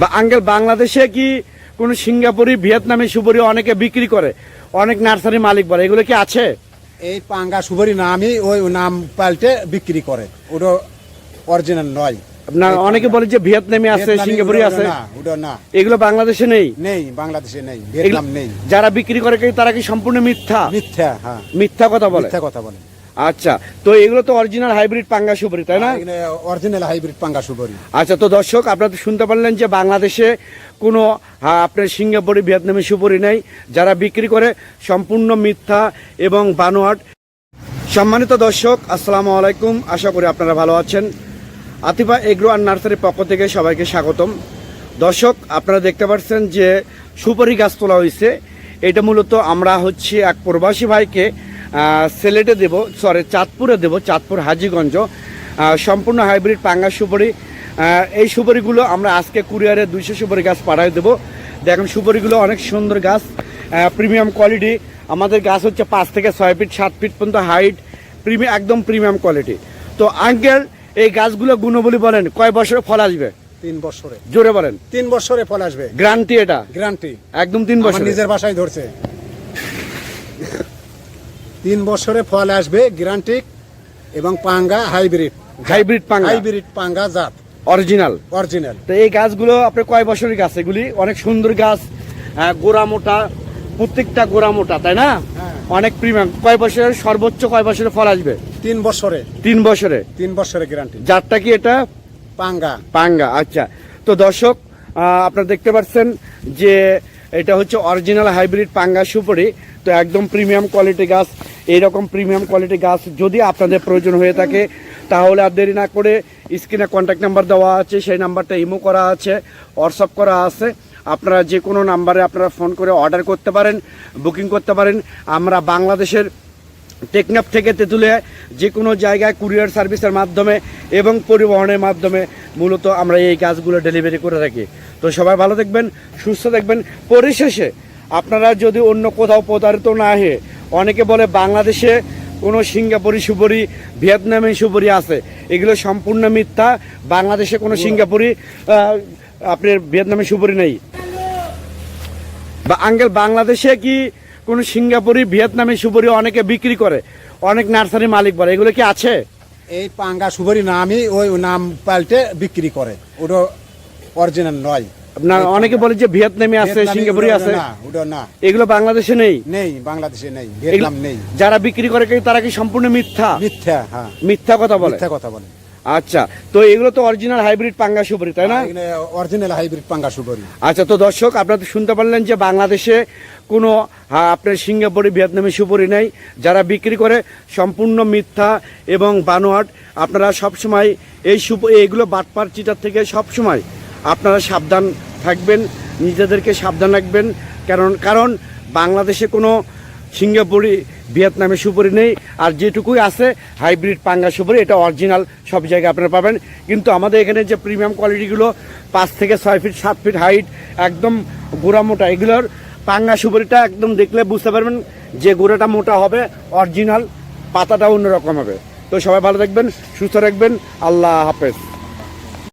বা আঙ্কেল বাংলাদেশে কি কোন সিঙ্গাপুরি ভিয়েতনামি সুপুরি অনেকে বিক্রি করে? অনেক নার্সারি মালিক বলে। এগুলো কি আছে? এই পাঙ্গা সুপারি নামই ওই নাম পাল্টে বিক্রি করে। ওটা অরিজিনাল নয়। আপনার অনেকে বলে যে ভিয়েতনামি আছে সিঙ্গাপুরি আছে। না ওটা না। এগুলো বাংলাদেশে নেই? নেই বাংলাদেশে নেই ভিয়েতনাম নেই। যারা বিক্রি করে তারা কি সম্পূর্ণ মিথ্যা? মিথ্যা হ্যাঁ। মিথ্যা কথা বলে? মিথ্যা কথা বলে। আচ্ছা তো এগুলো তো অরিজিনাল হাইব্রিড পাঙ্গা সুপারি তাই না? অরিজিনাল হাইব্রিড পাঙ্গা সুপারি। আচ্ছা তো দর্শক আপনারা তো শুনতে পারলেন যে বাংলাদেশে কোনো হ্যাঁ, আপনার সিঙ্গাপুরি ভিয়েতনামি সুপুরি নেই। যারা বিক্রি করে সম্পূর্ণ মিথ্যা এবং বানোয়াট। সম্মানিত দর্শক আসসালামু আলাইকুম। আশা করি আপনারা ভালো আছেন। আতিফা এগ্রো আর নার্সারির পক্ষ থেকে সবাইকে স্বাগতম। দর্শক আপনারা দেখতে পাচ্ছেন যে সুপারি গাছ তোলা হয়েছে এটা মূলত আমরা হচ্ছে এক প্রবাসী ভাইকে সিলেটে দেব সরি চাঁদপুরে দেব চাঁদপুর হাজিগঞ্জ সম্পূর্ণ হাইব্রিড পাঙ্গা সুপারি। এই সুপারিগুলো আমরা আজকে কুরিয়ারে দুইশো সুপারি গাছ পাঠিয়ে দেবো। দেখেন সুপারিগুলো অনেক সুন্দর গাছ প্রিমিয়াম কোয়ালিটি আমাদের গাছ হচ্ছে পাঁচ থেকে ছয় ফিট সাত ফিট পর্যন্ত হাইট প্রিমিয়াম একদম প্রিমিয়াম কোয়ালিটি তো আঙ্কেল এই গাছগুলো গুণবলী বলেন কয় বছরে ফল আসবে? তিন বছরে। জোরে বলেন। তিন বছরে ফল আসবে। গ্রান্টি এটা? গ্যারান্টি একদম তিন বছর। নিজের বাসায় ধরছে। তিন বছরে ফল আসবে গ্রান্টিক এবং পাঙ্গা হাইব্রিড হাইব্রিড পাঙ্গা। হাইব্রিড পাঙ্গা জাত। অরিজিনাল। অরিজিনাল। তো এই গাছগুলো আপনার কয় বছরের গাছ? এগুলি অনেক সুন্দর গাছ আহ, গোড়া মোটা প্রত্যেকটা গোড়া মোটা তাই না? হ্যাঁ। অনেক প্রিমিয়াম। কয় বছরের সর্বোচ্চ কয় বছরে ফল আসবে? তিন বছরে। তিন বছরে। তিন বছরে গ্যারান্টি যারটা কি এটা? পাঙ্গা। পাঙ্গা আচ্ছা। তো দর্শক আপনারা দেখতে পাচ্ছেন যে এটা হচ্ছে অরিজিনাল হাইব্রিড পাঙ্গা সুপারি। তো একদম প্রিমিয়াম কোয়ালিটি গাছ। এইরকম প্রিমিয়াম কোয়ালিটি গাছ যদি আপনাদের প্রয়োজন হয়ে থাকে, তাহলে আর দেরি না করে স্ক্রিনে কন্ট্যাক্ট নাম্বার দেওয়া আছে, সেই নাম্বারটা ইমো করা আছে হোয়াটসঅ্যাপ করা আছে। আপনারা যে কোনো নাম্বারে আপনারা ফোন করে অর্ডার করতে পারেন বুকিং করতে পারেন। আমরা বাংলাদেশের টেকনাফ থেকে তেঁতুলে যে কোনো জায়গায় কুরিয়ার সার্ভিসের মাধ্যমে এবং পরিবহনের মাধ্যমে মূলত আমরা এই গাছগুলো ডেলিভারি করে থাকি। তো সবাই ভালো দেখবেন সুস্থ দেখবেন পরিশেষে আপনারা যদি অন্য কোথাও প্রতারিত না হয়ে অনেকে বলে বাংলাদেশে কোনো সিঙ্গাপুরি সুপুরি, ভিয়েতনামি সুপুরি আছে। এগুলো সম্পূর্ণ মিথ্যা। বাংলাদেশে কোনো সিঙ্গাপুরি আপনার ভিয়েতনামি সুপুরি নেই। বা আঙ্কেল, বাংলাদেশে কি কোনো সিঙ্গাপুরি, ভিয়েতনামি সুপুরি অনেকে বিক্রি করে? অনেক নার্সারি মালিক বলে। এগুলো কি আছে? এই পাঙ্গা সুপারি নামই ওই নাম পাল্টে বিক্রি করে। ওটা অরিজিনাল নয়। আপনার অনেকে বলে যে ভিয়েতনামি আছে সিঙ্গাপুরি আছে। না ওটা না। এগুলো বাংলাদেশে নেই? নেই বাংলাদেশে নেই ভিয়েতনাম নেই। যারা বিক্রি করে তারা কি সম্পূর্ণ মিথ্যা? মিথ্যা হ্যাঁ। মিথ্যা কথা বলে? মিথ্যা কথা বলে। আচ্ছা তো এগুলো তো অরিজিনাল হাইব্রিড পাঙ্গা সুপুরি তাই না? অরিজিনাল হাইব্রিড পাঙ্গা সুপারি। আচ্ছা তো দর্শক আপনারা তো শুনতে পারলেন যে বাংলাদেশে কোনো হ্যাঁ, আপনার সিঙ্গাপুরি ভিয়েতনামি সুপুরি নেই। যারা বিক্রি করে সম্পূর্ণ মিথ্যা এবং বানোয়াট আপনারা সবসময় এই সুপ এইগুলো বাটপার চিটার থেকে সবসময় আপনারা সাবধান থাকবেন, নিজেদেরকে সাবধান রাখবেন, কারণ কারণ বাংলাদেশে কোনো সিঙ্গাপুরি ভিয়েতনামি সুপুরি নেই, আর যেটুকুই আছে, হাইব্রিড পাঙ্গা সুপুরি, এটা অরিজিনাল, সব জায়গায় আপনারা পাবেন। কিন্তু আমাদের এখানে যে প্রিমিয়াম কোয়ালিটিগুলো, পাঁচ থেকে ছয় ফিট, সাত ফিট হাইট, একদম গোড়া মোটা, এগুলোর পাঙ্গা সুপুরিটা একদম দেখলে বুঝতে পারবেন যে গোড়াটা মোটা হবে, অরিজিনাল, পাতাটা অন্যরকম হবে। তো সবাই ভালো থাকবেন, সুস্থ রাখবেন আল্লাহ হাফেজ।